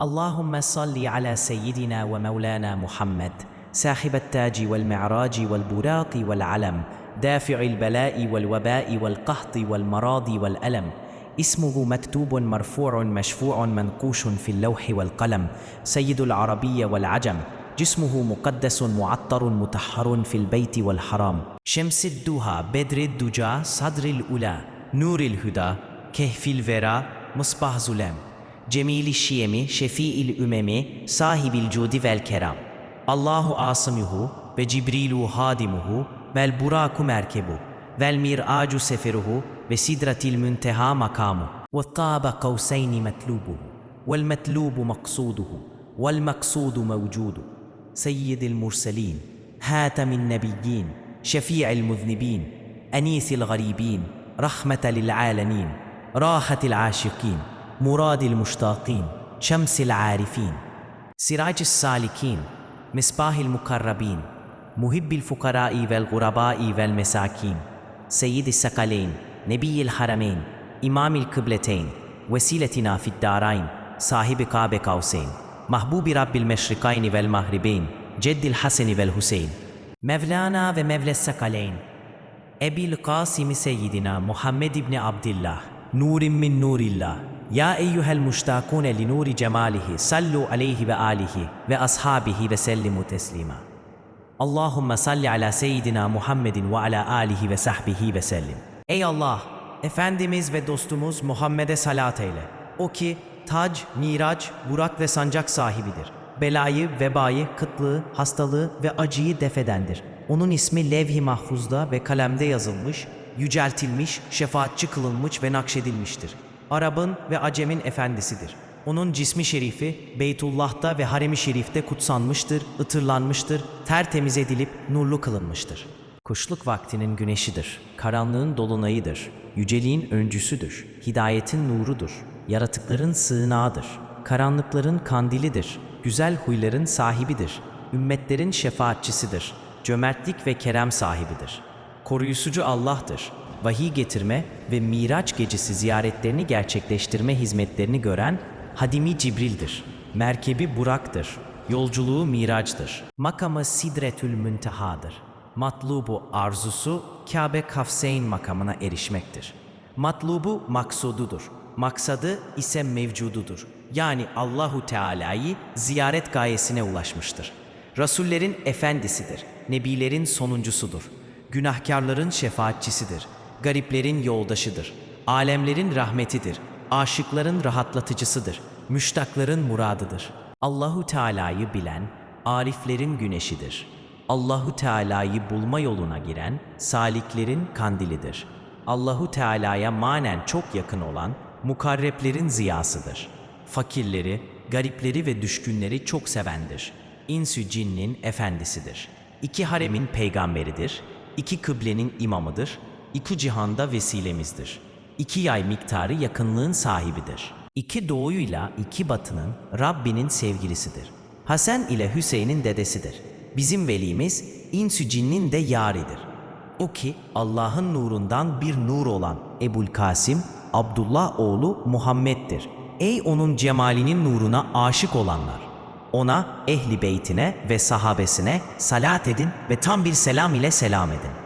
اللهم صل على سيدنا ومولانا محمد ساحب التاج والمعراج والبراق والعلم دافع البلاء والوباء والقحط والمراض والألم. اسمه مكتوب مرفوع مشفوع منقوش في اللوح والقلم. سيد العربية والعجم. جسمه مقدس معطر مطهر في البيت والحرام. شمس الدوها بدر الدجى صدر الأولى نور الهدى كهف الورى مصباح ظلام جميل الشيم شفيء الأمم صاحب الجود والكرام الله عاصمه وجبريل هادمه والبراك مركبه والميراج سفره وسدرة المنتهى مقامه والطاب قوسين مطلوبه والمطلوب مقصوده والمقصود موجود سيد المرسلين هاتم النبيين شفيع المذنبين أنيس الغريبين رحمة للعالمين راحة العاشقين مراد المشتاقين شمس العارفين. سراج السالكين مصباح المقربين محب الفقراء والغرباء والمساكين. سيد الثقلين نبي الحرمين إمام القبلتين وسيلتنا في الدارين صاحب قاب قوسين محبوب رب المشرقين والمغربين جد الحسن والحسين. مولانا ومولى الثقلين أبي القاسم سيدنا محمد بن عبد الله نور من نور الله. Ya eyyuhel muştakune li nuri cemalihi sallu aleyhi ve alihi ve ashabihi ve sellimu teslima. Allahumme salli ala seyyidina Muhammedin ve ala alihi ve sahbihi ve sellim. Ey Allah! Efendimiz ve dostumuz Muhammed'e salat eyle. O ki tac, miraç, burak ve sancak sahibidir. Belayı, vebayı, kıtlığı, hastalığı ve acıyı defedendir. Onun ismi levh-i mahfuzda ve kalemde yazılmış, yüceltilmiş, şefaatçi kılınmış ve nakşedilmiştir. Arap'ın ve Acem'in efendisidir. Onun cismi şerifi Beytullah'ta ve haremi şerifte kutsanmıştır, ıtırlanmıştır, tertemiz edilip nurlu kılınmıştır. Kuşluk vaktinin güneşidir, karanlığın dolunayıdır, yüceliğin öncüsüdür, hidayetin nurudur, yaratıkların sığınağıdır, karanlıkların kandilidir, güzel huyların sahibidir, ümmetlerin şefaatçisidir, cömertlik ve kerem sahibidir. Koruyucusu Allah'tır. Vahiy getirme ve Miraç gecesi ziyaretlerini gerçekleştirme hizmetlerini gören Hadimi Cibril'dir. Merkebi Burak'tır. Yolculuğu Miraç'tır. Makamı Sidretül Münteha'dır. Matlubu arzusu Kabe Kafseyn makamına erişmektir. Matlubu maksududur. Maksadı ise mevcududur. Yani Allahu Teala'yı ziyaret gayesine ulaşmıştır. Rasullerin efendisidir. Nebilerin sonuncusudur. Günahkarların şefaatçisidir. Gariplerin yoldaşıdır. Alemlerin rahmetidir. Aşıkların rahatlatıcısıdır. Müştakların muradıdır. Allahu Teala'yı bilen ariflerin güneşidir. Allahu Teala'yı bulma yoluna giren saliklerin kandilidir. Allahu Teala'ya manen çok yakın olan mukarreplerin ziyasıdır. Fakirleri, garipleri ve düşkünleri çok sevendir. İnsü cinnin efendisidir. İki haremin peygamberidir. İki kıblenin imamıdır. İki cihanda vesilemizdir. İki yay miktarı yakınlığın sahibidir. İki doğuyla iki batının Rabbinin sevgilisidir. Hasan ile Hüseyin'in dedesidir. Bizim velimiz insü cinnin de yaridir. O ki Allah'ın nurundan bir nur olan Ebul Kasim, Abdullah oğlu Muhammed'dir. Ey onun cemalinin nuruna aşık olanlar! Ona, ehli beytine ve sahabesine salat edin ve tam bir selam ile selam edin.